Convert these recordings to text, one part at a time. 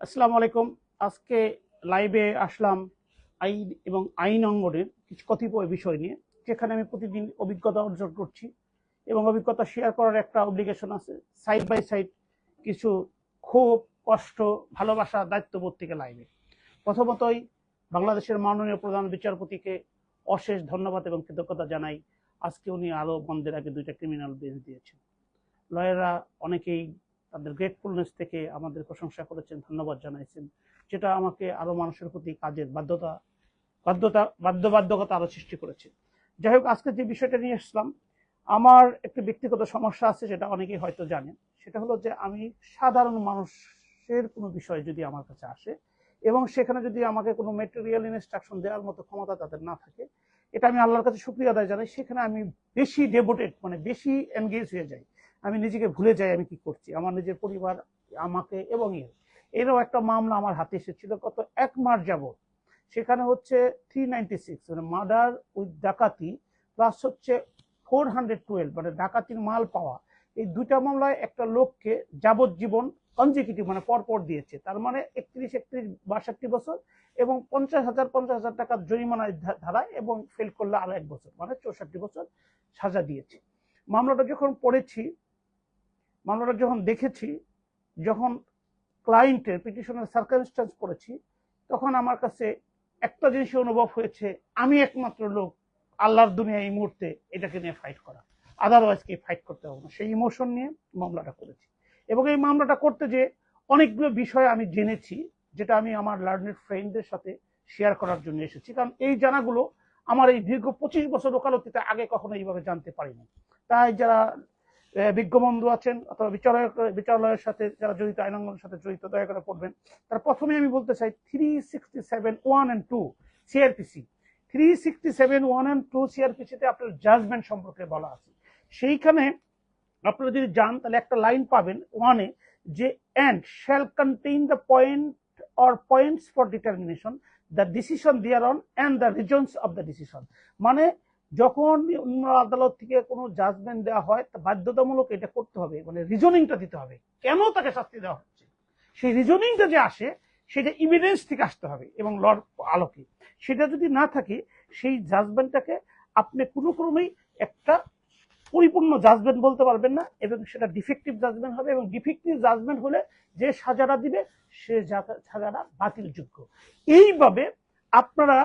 আসসালামু আলাইকুম। আজকে লাইভে আসলাম আইন এবং আইন অঙ্গনের কিছু কতিপয় বিষয় নিয়ে, যেখানে আমি প্রতিদিন অভিজ্ঞতা অর্জন করছি এবং অভিজ্ঞতা শেয়ার করার একটা অব্লিগেশন আছে সাইড বাই সাইড কিছু ক্ষোভ, কষ্ট, ভালোবাসা, দায়িত্ববোধ থেকে লাইভে প্রথমতই বাংলাদেশের মাননীয় প্রধান বিচারপতিকে অশেষ ধন্যবাদ এবং কৃতজ্ঞতা জানাই। আজকে উনি আরও বন্ধের আগে দুইটা ক্রিমিনাল বেঞ্চ দিয়েছেন। লয়াররা অনেকেই তাদের গ্রেটফুলনেস থেকে আমাদের প্রশংসা করেছেন, ধন্যবাদ জানাইছেন। যেটা আমাকে আরও মানুষের প্রতি কাজের বাধ্যতা বাধ্যতা, বাধ্যবাধকতা আরও সৃষ্টি করেছে। যাই হোক, আজকে যে বিষয়টা নিয়ে আসলাম, আমার একটি ব্যক্তিগত সমস্যা আছে সেটা অনেকেই হয়তো জানেন। সেটা হলো যে আমি সাধারণ মানুষের কোনো বিষয় যদি আমার কাছে আসে এবং সেখানে যদি আমাকে কোনো মেটেরিয়াল ইনস্ট্রাকশন দেওয়ার মতো ক্ষমতা তাদের না থাকে, এটা আমি আল্লাহর কাছে শুক্রিয়া আদায় জানাই। সেখানে আমি বেশি ডেভোটেড মানে বেশি এনগেজ হয়ে যাই। আমি নিজেকে ভুলে যাই আমি কি করছি। আমার নিজের পরিবার, আমাকে এবং এর। এরও একটা মামলা আমার হাতে এসেছিল কত এক মাস যাবত সেখানে হচ্ছে থ্রি নাইনটি সিক্স মানে মার্ডার উইথ ডাকাতি প্লাস হচ্ছে ফোর হান্ড্রেড টুয়েলভ মানে ডাকাতির মাল পাওয়া। এই দুইটা মামলায় একটা লোককে যাবজ্জীবন কনজিকিউটিভ মানে পরপর দিয়েছে। তার মানে একত্রিশ একত্রিশ, বাষট্টি বছর এবং পঞ্চাশ হাজার পঞ্চাশ হাজার টাকার জরিমানায় ধা- ধারায় এবং ফেল করলে আরও এক বছর মানে চৌষট্টি বছর সাজা দিয়েছে। মামলাটা যখন পড়েছি মামলাটা যখন দেখেছি, যখন ক্লায়েন্টের পিটিশনের সার্কামস্টান্স পড়েছি, তখন আমার কাছে একটা জিনিস অনুভব হয়েছে, আমি একমাত্র লোক, আল্লাহর দুনিয়া এই মুহূর্তে এটাকে নিয়ে ফাইট করা। আদারওয়াইজ কে ফাইট করতে হবে না। সেই ইমোশন নিয়ে মামলাটা করেছি। এবং এই মামলাটা করতে যে অনেকগুলো বিষয় আমি জেনেছি, যেটা আমি আমার লার্নেড ফ্রেন্ডদের সাথে শেয়ার করার জন্য এসেছি। কারণ এই জানাগুলো আমার এই দীর্ঘ পঁচিশ বছর ওকালতিতে আগে কখনো এইভাবে জানতে পারিনি। তাই যারা বিজ্ঞ বন্ধু আছেন অথবা বিচারক, বিচারালয়ের সাথে যারা জড়িত আইনাঙ্গনের সাথে জড়িত, দয়া করে পড়বেন। তার প্রথমে আমি বলতে চাই three sixty seven one and two CrPC three sixty seven one and two সিআরপিসিতে আপনার জাজমেন্ট সম্পর্কে বলা আছে। সেইখানে আপনারা যদি যান, তাহলে একটা লাইন পাবেন ওয়ানে যে and shall contain the point or points for determination the decision thereon and the reasons of the decision মানে যখন আদালত থেকে কোনো জাজমেন্ট দেওয়া হয় বাধ্যতামূলক এটা করতে হবে মানে রিজনিংটা দিতে হবে। কেন তাকে শাস্তি দেওয়া হচ্ছে? সেই রিজনিংটা যে আসে, সেটা ইভিডেন্স থেকে আসতে হবে এবং লর আলোকে। সেটা যদি না থাকে, সেই জাজমেন্টটাকে আপনি কোনো ক্রমেই একটা পরিপূর্ণ জাজমেন্ট বলতে পারবেন না, এবং সেটা ডিফেক্টিভ জাজমেন্ট হবে এবং ডিফেক্টিভ জাজমেন্ট হলে যে সাজাটা দিবে, সে সাজাটা বাতিলযোগ্য। এইভাবে আপনারা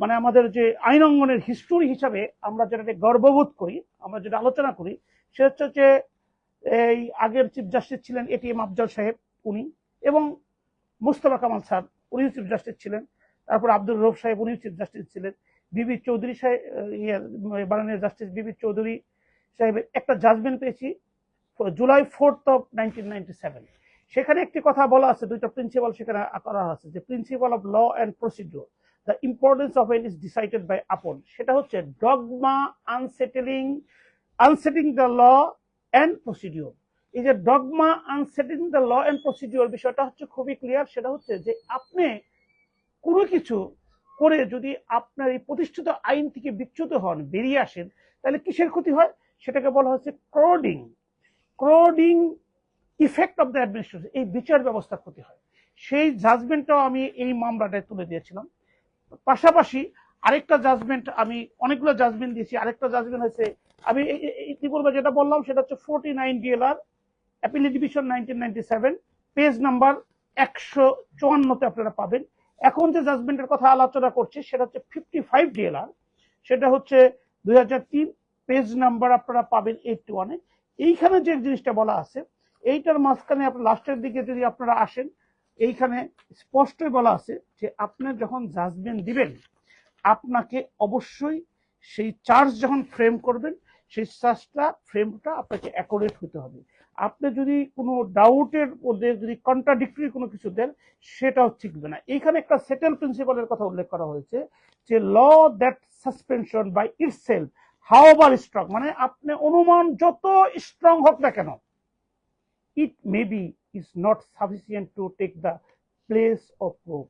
মানে আমাদের যে আইন অঙ্গনের হিস্টোরি হিসাবে আমরা যেটাকে গর্ববোধ করি, আমরা যেটা আলোচনা করি, সেটা হচ্ছে যে এই আগের চিফ জাস্টিস ছিলেন এটিএম আফজল সাহেব উনি এবং মুস্তফা কামাল স্যার, উনিও চিফ জাস্টিস ছিলেন। তারপর আব্দুল রৌফ সাহেব উনিও চিফ জাস্টিস ছিলেন। বিবি চৌধুরী সাহেব বারানের জাস্টিস বিবি চৌধুরী সাহেবের একটা জাজমেন্ট পেয়েছি জুলাই ফোর্থ অফ নাইনটিন সেখানে একটি কথা বলা আছে, দুইটা প্রিন্সিপাল সেখানে করা আছে যে principle of law and procedure the importance of it is decided by upon সেটা হচ্ছে dogma unsettling unsetting the law and procedure এই যে dogma unsetting the law and procedure বিষয়টা হচ্ছে খুবই ক্লিয়ার সেটা হচ্ছে যে আপনি কোনো কিছু করে যদি আপনার এই প্রতিষ্ঠিত আইন থেকে বিচ্যুত হন, বেরিয়ে আসেন, তাহলে কিসের ক্ষতি হয়? সেটাকে বলা হচ্ছে crowding crowding effect of the administration এই বিচার ব্যবস্থা ক্ষতি হয়। সেই জাজমেন্টটাও আমি এই মামলাটায় তুলে দিয়েছিলাম। পাশাপাশি আরেকটা জাজমেন্ট আমি অনেকগুলো জাজমেন্ট দিয়েছি। আরেকটা জাজমেন্ট হয়েছে, আমি ইতিপূর্বে যেটা বললাম, সেটা হচ্ছে forty nine DLR appellate division nineteen ninety seven page number একশো চুয়ান্নতে আপনারা পাবেন। এখন যে জাজমেন্টের কথা আলোচনা করছি, সেটা হচ্ছে ফিফটি ফাইভ ডিএলআর সেটা হচ্ছে দুই হাজার তিন পেজ নাম্বার আপনারা পাবেন এইটটি ওয়ানে এইখানে যে জিনিসটা বলা আছে, এইটার মাঝখানে আপনার লাস্টের দিকে যদি আপনারা আসেন এইখানে স্পষ্টই বলা আছে যে আপনি যখন জাজমেন্ট দিবেন, আপনাকে অবশ্যই সেই চার্জ যখন ফ্রেম করবেন, সেই চার্জটা ফ্রেমটা আপনাকে অ্যাকোরেট হতে হবে। আপনি যদি কোনো ডাউটের মধ্যে যদি কন্ট্রাডিক্টরি কোনো কিছু দেন, সেটাও ঠিকবে না। এইখানে একটা সেটেল প্রিন্সিপালের কথা উল্লেখ করা হয়েছে যে law that suspicion by itself however strong মানে আপনি অনুমান যত স্ট্রং হোক না কেন it maybe is not sufficient to take the place of proof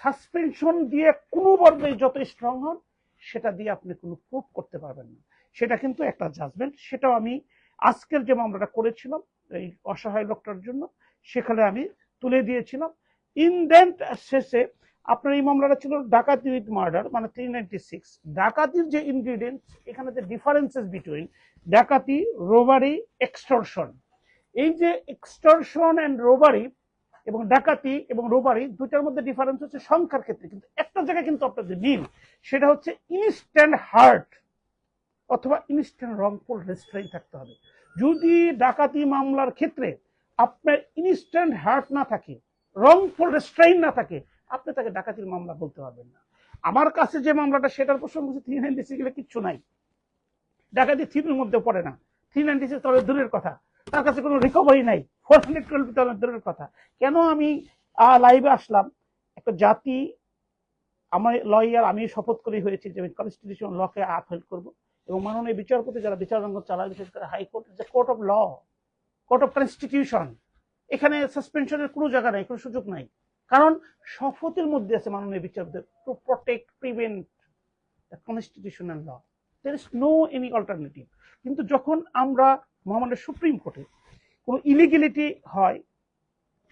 suspicion দিয়ে কোনো বর্গে যত স্ট্রং হন, সেটা দিয়ে আপনি কোনো প্রুফ করতে পারবেন না। সেটা কিন্তু একটা জাজমেন্ট সেটাও আমি আজকের যে মামলাটা করেছিলাম, এই অসহায় লোকটার জন্য, সেখানে আমি তুলে দিয়েছিলাম। ইনডেন্ট শেষে আপনার এই মামলাটা ছিল ডাকাতি উইথ মার্ডার মানে থ্রি নাইনটি সিক্স ডাকাতির যে ইনগ্রিডিয়েন্ট এখানে যে ডিফারেন্সেস বিটুইন ডাকাতি রোবারি এক্সটর্শন এই যে এক্সটর্শন অ্যান্ড রোবারি এবং ডাকাতি এবং রোবারি দুটার মধ্যে ডিফারেন্স হচ্ছে সংখ্যার ক্ষেত্রে। কিন্তু একটা জায়গায় কিন্তু আপনার যে মিল, সেটা হচ্ছে ইনস্ট্যান্ট হার্ট অথবা ইনস্ট্যান্ট রংফুল রেস্ট্রেইন থাকতে হবে। যদি ডাকাতি মামলার ক্ষেত্রে আপনার ইনস্ট্যান্ট হার্ট না থাকে রংফুল রেস্ট্রেইন না থাকে, আপনি তাকে ডাকাতির মামলা বলতে পারবেন না। আমার কাছে যে মামলাটা, সেটার প্রসঙ্গ হচ্ছে থ্রি নাইনটি সিক্স কিচ্ছু নাই। ডাকাতি থ্রির মধ্যে পড়ে না। থ্রি নাইনটি সিক্স তবে দূরের কথা। তার কাছে কোনো রিকভারি নাই। ফোর দূরের কথা। কেন আমি লাইভে আসলাম? একটা জাতি, আমার লয়ার আমি শপথ করি হয়েছি যে আমি কনস্টিটিউশন লকে আপহেল্ড করব। এবং মাননীয় বিচারপতি যারা বিচারাঙ্গ চালায়, বিশেষ করে হাইকোর্ট যে court of law court of constitution এখানে সাসপেনশনের কোনো জায়গা নাই, কোনো সুযোগ নাই। কারণ শপথের মধ্যে আছে মাননীয় বিচারপতি to protect prevent the constitutional law there is no any alternative কিন্তু যখন আমরা মহামান্য সুপ্রিম কোর্টে কোনো ইলিগেলিটি হয়,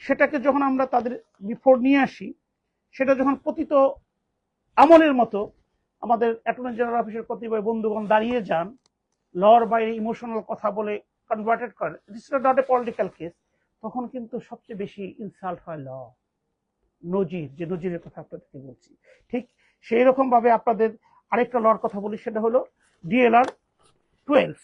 সেটাকে যখন আমরা তাদের বিফোর নিয়ে আসি, সেটা যখন পতিত আমলের মতো আমাদের অ্যাটর্নি জেনারেল অফিসের কতিপয় বন্ধুগণ দাঁড়িয়ে যান, লর বাইরে ইমোশনাল কথা বলে কনভার্টেড করেন this not a political case তখন কিন্তু সবচেয়ে বেশি ইনসাল্ট হয় ল, নজির, যে নজিরের কথা আপনাদেরকে বলছি। ঠিক সেই রকম ভাবে আপনাদের আরেকটা লর কথা বলি, সেটা হলো ডিএলআর টুয়েলভ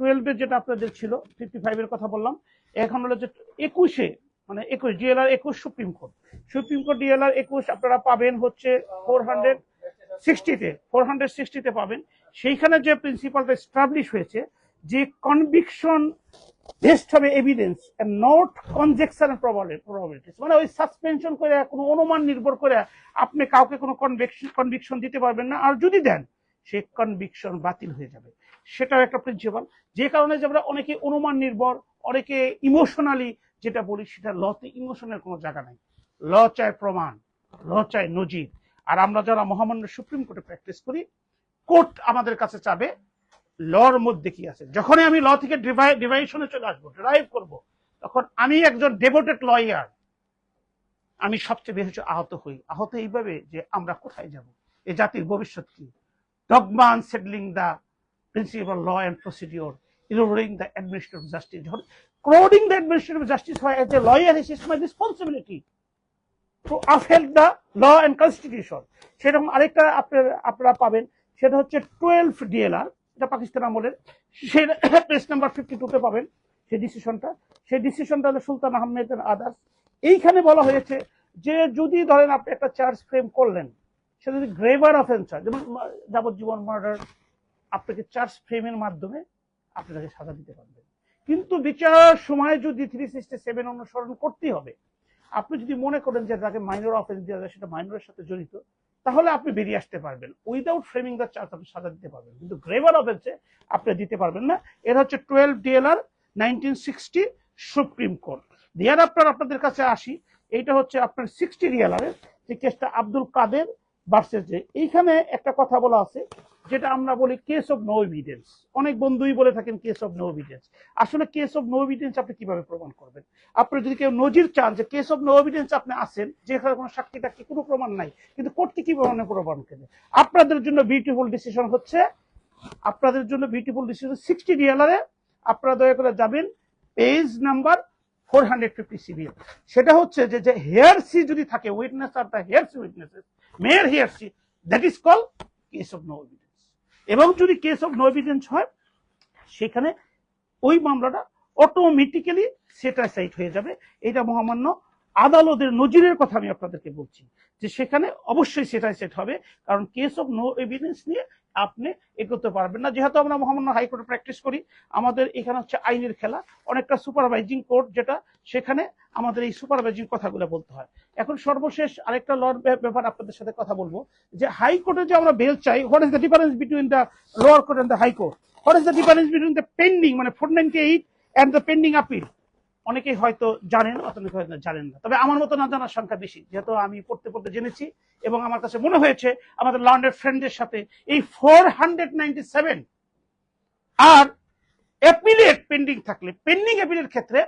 টুয়েলভের যেটা আপনাদের ছিল ফিফটি ফাইভের কথা বললাম, এখন হলো যে একুশে মানে একুশ ডিএলআর একুশ supreme court supreme court DLR একুশ আপনারা পাবেন হচ্ছে ফোর হান্ড্রেড সিক্সটিতে ফোর হান্ড্রেড সিক্সটিতে পাবেন। সেইখানে যে প্রিন্সিপালটা এস্টাবলিশ হয়েছে, যে কনভিকশন বেস্ট হবে এভিডেন্স নট কনজেকশন প্রবাবিলিটিস মানে ওই সাসপেনশন করে, কোনো অনুমান নির্ভর করে আপনি কাউকে কোনো কনভিকশন কনভিকশন দিতে পারবেন না। আর যদি দেন সে কনভিকশন বাতিল হয়ে যাবে। সেটাও একটা প্রিন্সিপাল যে কারণে যে আমরা অনেকে অনুমান নির্ভর, অনেকে ইমোশনালি যেটা বলি সেটা লতে ইমোশনের কোনো জায়গা নাই। ল চায় প্রমাণ, ল চায় নজির। আর আমরা যারা মহামান্য সুপ্রিম কোর্টে প্র্যাকটিস করি, কোর্ট আমাদের কাছে চাবে, লর মধ্যে কি আছে? যখনই আমি ল থেকে ডিভাইশনে চলে আসব ড্রাইভ করব, তখন আমি একজন ডেভোটেড লয়ার আমি সবচেয়ে বেশি আহত হই। আহত এইভাবে যে আমরা কোথায় যাব? এ জাতির ভবিষ্যৎ কি? Dogma settling the principle law and procedure ignoring the administrative justice যখন ক্রোডিং দ্য অ্যাডমিনিস্ট্রেটিভ জাস্টিস হয় as a lawyer is is my responsibility to upheld the law and constitution সেরকম আরেকটা আপনারা পাবেন, সেটা হচ্ছে টুয়েলভ ডিএলআর এটা পাকিস্তান আমলের। সে পেজ নাম্বার ফিফটি টুতে পাবেন, সেই ডিসিশনটা সেই ডিসিশনটা হলো সুলতান আহমেদ আদার্স। এইখানে বলা হয়েছে যে যদি ধরেন আপনি একটা চার্জ ফ্রেম করলেন সেটা যদি গ্রেভার অফেন্স হয়, যেমন যাবজ্জীবন মার্ডার আপনাকে চার্জ ফ্রেমের মাধ্যমে আপনি তাকে সাজা দিতে পারবেন। কিন্তু বিচার সময় যদি থ্রি সিক্সটি সেভেন অনুসরণ করতেই হবে, আপনি যদি মনে করেন যে তাকে মাইনর অফেন্স দেওয়া যায়, সেটা মাইনরের সাথে জড়িত, তাহলে আপনি বেরিয়ে আসতে পারবেন। উইদাউট ফ্রেমিং দ্য চার্জ আপনি সাজা দিতে পারবেন। কিন্তু গ্রেভার অফেন্সে আপনি দিতে পারবেন না। এর হচ্ছে twelve DLR nineteen sixty supreme court দেয়ার আপনার, আপনাদের কাছে আসি, এইটা হচ্ছে আপনার সিক্সটি ডিএলআরের যে কেসটা আব্দুল কাদের ভার্সেস এইখানে একটা কথা বলা আছে, যেটা আমরা বলি কেস অফ নো এভিডেন্স অনেক বন্ধুই বলে থাকেন কেস অফ নো এভিডেন্স আসলে কেস অফ নো এভিডেন্স আপনি কীভাবে প্রমাণ করবেন? আপনি যদি কেউ নজির চান যে কেস অফ নো এভিডেন্স আপনি আসেন যেখানে কোনো সাক্ষী টাক্ষী কোনো প্রমাণ নাই, কিন্তু কোর্টকে কি প্রমাণে প্রমাণ করবে আপনাদের জন্য বিউটিফুল ডিসিশন হচ্ছে, আপনাদের জন্য বিউটিফুল ডিসিশন সিক্সটি ডিএলআরে আপনারা দয়া করে যাবেন page number four hundred fifty CBL সেটা হচ্ছে যে যে হেয়ার সি যদি থাকে উইটনেস আর দ্য হেয়ার সি উইটনেসেস মেয়ের hearsay that is call case of no evidence এবং যদি কেস অফ নো এভিডেন্স হয়, সেখানে ওই মামলাটা অটোমেটিক্যালি সেটাসাইড হয়ে যাবে। এটা মহামান্য আদালতের নজিরের কথা আমি আপনাদেরকে বলছি, যে সেখানে অবশ্যই সেটাই সেট হবে, কারণ কেস অফ নো এভিডেন্স নিয়ে আপনি এগোতে পারবেন না। যেহেতু আমরা মহামান্য হাইকোর্টে প্র্যাকটিস করি, আমাদের এখানে হচ্ছে আইনের খেলা, অনেকটা সুপারভাইজিং কোর্ট যেটা, সেখানে আমাদের এই সুপারভাইজিং কথাগুলো বলতে হয়। এখন সর্বশেষ আরেকটা লর ব্যাপার আপনাদের সাথে কথা বলব, যে হাইকোর্টে যে আমরা বেল চাই what is the difference between the lower court and the high court what is the difference between the pending মানে four ninety eight and the pending appeal অনেকেই হয়তো জানেন অনেকে হয়তো জানেন না। তবে আমার মতো না জানার সংখ্যা বেশি, যেহেতু আমি পড়তে পড়তে জেনেছি এবং আমার কাছে মনে হয়েছে আমাদের লন্ডের ফ্রেন্ডের সাথে এই ফোর হান্ড্রেড সেভেন আর অ্যাপিলেট পেন্ডিং থাকলে পেন্ডিং অ্যাপিলের ক্ষেত্রে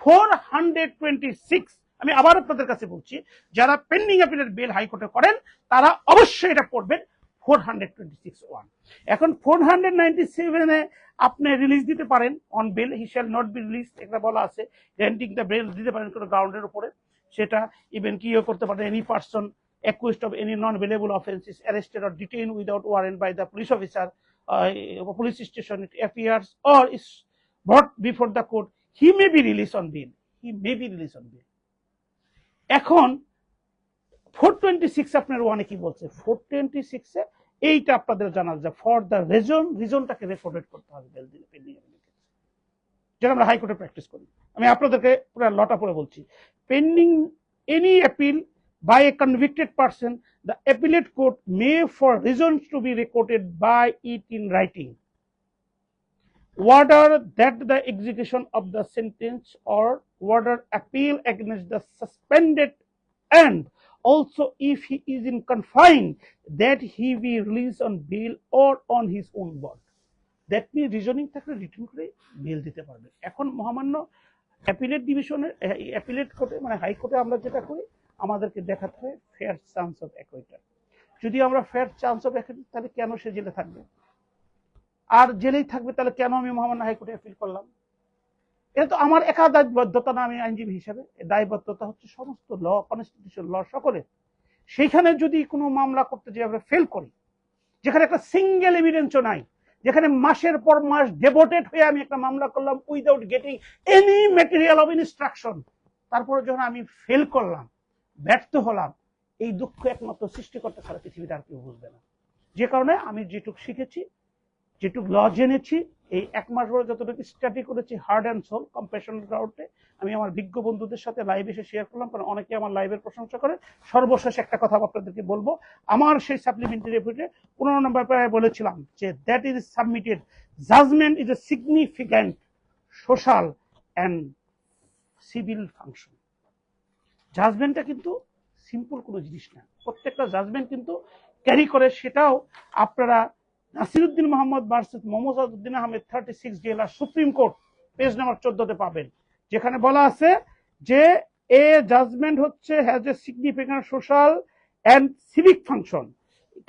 ফোর হান্ড্রেড টোয়েন্টি সিক্স আমি আবার আপনাদের কাছে বলছি, যারা পেন্ডিং অ্যাপিলের বেল হাইকোর্টে করেন, তারা অবশ্যই এটা পড়বেন। Four hundred twenty six one এখন ফোর হান্ড্রেড নাইনটি সেভেনে আপনি রিলিজ দিতে পারেন on bail he shall not be release এটা বলা আছে গ্যান্টিং দ্য বেল দিতে পারেন কোনো গ্রাউন্ডের উপরে সেটা ইভেন কিও করতে পারেন any person of any non-bailable offence is arrested or detained without warrant by the police officer, uh, police station, it appears, or is brought before the court, he may be released on bail. He may be released on. এখন four twenty six আপনারা অনেকেই বলছে? Four twenty সিক্সে এইটা আপনাদের জানার যে for the reason রিজনটাকে রেকর্ডেড করতে হবে যেটা আমরা হাইকোর্টে প্র্যাকটিস করি। আমি আপনাদেরকে পুরো লটা পড়ে বলছি। Pending any appeal by a convicted person the appellate court may for reason to be recorded by it in writing order that the execution of the sentence or order appeal against the suspended and also, if he is in confine, that he be released on bail or on his own bond. That mean reasoning থাকলে return করে bail দিতে পারবে। এখন মহামান্য appellate ডিভিশনের appellate কোর্টে মানে হাইকোর্টে আমরা যেটা করি, আমাদেরকে দেখাতে হয় ফেয়ার চান্স অফ অ্যাকুইটার যদি আমরা ফেয়ার চান্স অফ অ্যাকুইটার তাহলে কেন সে জেলে থাকবে? আর জেলেই থাকবে, তাহলে কেন আমি মহামান্য হাইকোর্টে অ্যাপিল করলাম? এটা তো আমার একা দায়বদ্ধতা না আমি আইনজীবী হিসাবে দায়বদ্ধতা হচ্ছে সমস্ত ল কনস্টিটিউশন ল সকলের সেইখানে যদি কোনো মামলা করতে যে আমরা ফেল করি, যেখানে একটা সিঙ্গেল এভিডেন্সও নাই, যেখানে মাসের পর মাস ডেভোটেড হয়ে আমি একটা মামলা করলাম without getting any material of instruction তারপরে যখন আমি ফেল করলাম, ব্যর্থ হলাম, এই দুঃখ একমাত্র সৃষ্টিকর্তা ছাড়া পৃথিবীতে আর কেউ বুঝবে না। যে কারণে আমি যেটুক শিখেছি যেটুক ল জেনেছি, এই এক মাস ধরে যতটুকু স্টাডি করেছি হার্ড অ্যান্ড সোল কম্পেশন রাউটে আমি আমার বিজ্ঞ বন্ধুদের সাথে লাইভ এসে শেয়ার করলাম, কারণ অনেকে আমার লাইভের প্রশংসা করে। সর্বশেষ একটা কথা আপনাদেরকে বলব, আমার সেই সাপ্লিমেন্টারি রিপোর্টে পনেরো নম্বর প্রায় বলেছিলাম যে that is submitted judgement is a significant social and civil function জাজমেন্টটা কিন্তু সিম্পল কোনো জিনিস না। প্রত্যেকটা জাজমেন্ট কিন্তু ক্যারি করে, সেটাও আপনারা Nasiruddin Mohammad versus Mohammad Uddin Ahmed thirty six জেলার সুপ্রিম কোর্ট পেজ নাম্বার চোদ্দতে পাবেন। যেখানে বলা আছে যে, এ জাজমেন্ট হচ্ছে has a significant social and civic function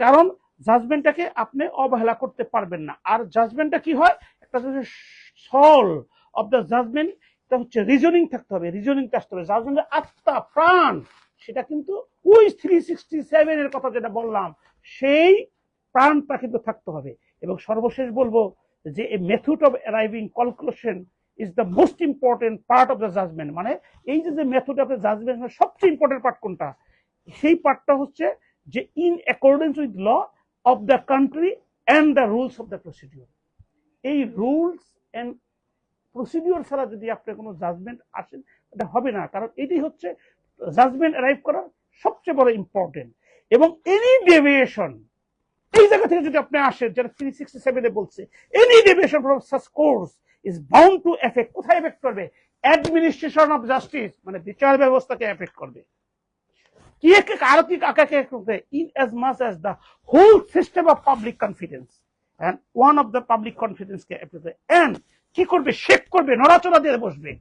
কারণ জাজমেন্টটাকে আপনি অবহেলা করতে পারবেন না। আর জাজমেন্টটা কি হয়? একটা সল অফ দ্য জাজমেন্ট এটা হচ্ছে রিজনিং থাকতে হবে রিজনিং আসতে হবে। জাজমেন্টের আত্মা, প্রাণ, সেটা কিন্তু ওই থ্রি সিক্সটি সেভেনের কথা যেটা বললাম, সেই প্রাণটা কিন্তু থাকতে হবে। এবং সর্বশেষ বলব যে a method of arriving calculation is the most important part of the judgement মানে এই যে মেথড অফ দ্য জাজমেন্ট সবচেয়ে ইম্পর্টেন্ট পার্ট কোনটা? সেই পার্টটা হচ্ছে যে in accordance with law of the country and the rules of the procedure এই রুলস অ্যান্ড প্রসিডিওর ছাড়া যদি আপনার কোনো জাজমেন্ট আসেন এটা হবে না। কারণ এটি হচ্ছে জাজমেন্ট অ্যারাইভ করার সবচেয়ে বড় ইম্পর্টেন্ট এবং এনি ডেভিয়েশন এই জায়গা থেকে যদি আপনি আসেন যেটা থ্রি সিক্সটি সেভেনে বলছে any deviation from such course is bound to effect কোথায় এফেক্ট করবে? অ্যাডমিনিস্ট্রেশন অফ জাস্টিস মানে বিচার ব্যবস্থাকে এফেক্ট করবে। কি কারও কি কাকাকে inasmuch as the whole system of public confidence and one of the public confidence K and কি করবে? শেক করবে, নড়াচড়া দিয়ে বসবে।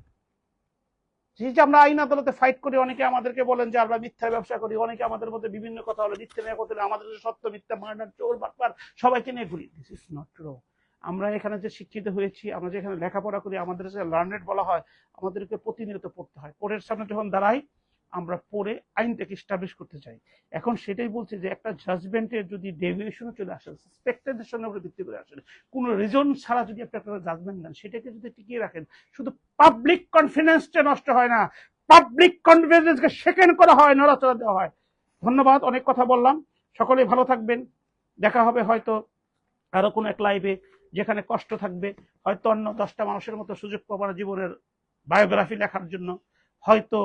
যে আমরা আইন আদালতে ফাইট করি, অনেকে আমাদেরকে বলেন যে আমরা মিথ্যা ব্যবসা করি, অনেকে আমাদের মধ্যে বিভিন্ন কথা হলো মিথ্যা নিয়ে কথা আমাদের সত্য মিথ্যা মার্ডার চোর বাটপার সবাইকে নিয়ে ঘুরি। দিস ইজ নট ট্রু আমরা এখানে যে শিক্ষিত হয়েছি, আমরা যেখানে লেখাপড়া করি, আমাদের যে লার্নেড বলা হয়, আমাদেরকে প্রতিনিয়ত পড়তে হয়। কোর্টের সামনে যখন দাঁড়াই আমরা পড়ে আইনটাকে স্টাবলিশ করতে চাই। এখন সেটাই বলছে যে একটা জাজমেন্টের যদি ডেভিয়েশনও চলে আসে সাসপেক্টেডের সঙ্গে আমরা ভিত্তি করে আসেন কোনো রিজন ছাড়া যদি আপনি একটা জাজমেন্ট দেন সেটাকে যদি টিকিয়ে রাখেন, শুধু পাবলিক কনফিডেন্সটা নষ্ট হয় না পাবলিক কনফিডেন্সকে সেকেন্ড করা হয়, নড়াচড়া দেওয়া হয়। ধন্যবাদ, অনেক কথা বললাম। সকলেই ভালো থাকবেন। দেখা হবে হয়তো আরও কোনো এক লাইভে যেখানে কষ্ট থাকবে। হয়তো অন্য দশটা মানুষের মতো সুযোগ পাবো না জীবনের বায়োগ্রাফি লেখার জন্য। হয়তো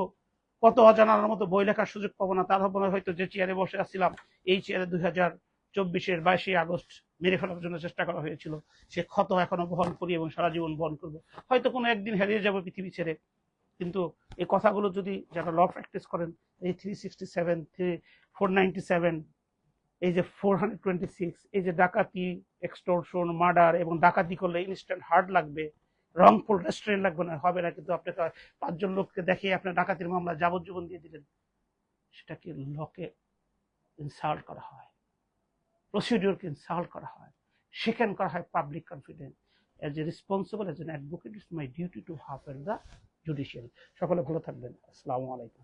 কত অজানার মতো বই লেখার সুযোগ পাবো না, তার হবে হয়তো যে চেয়ারে বসে আসছিলাম এই চেয়ারে দুই হাজার চব্বিশের বাইশে আগস্ট মেরে ফেলার জন্য চেষ্টা করা হয়েছিল। সে ক্ষত এখনও বহন করি এবং সারা জীবন বহন করব। হয়তো কোনো একদিন হারিয়ে যাব পৃথিবী ছেড়ে, কিন্তু এই কথাগুলো যদি যারা ল প্র্যাকটিস করেন, এই three sixty seven three four ninety seven এই যে ফোর হান্ড্রেড টোয়েন্টি সিক্স এই যে ডাকাতি এক্সটোরশন মার্ডার এবং ডাকাতি করলে ইনস্ট্যান্ট হার্ট লাগবে। রংপুর রেস্টুরেন্ট লাগবে না, হবে না, কিন্তু আপনাকে পাঁচজন লোককে দেখে আপনার ডাকাতির মামলা, যাবজ্জীবন দিয়ে দিলেন। সেটাকে লকে ইনসাল্ট করা হয়। প্রসিডিওরকে ইনসাল্ট করা হয়। সেখান করা হয় public confidence as a responsible as an advocate it's my duty to half an the judicial সকলে ভালো থাকবেন। আসসালামু আলাইকুম।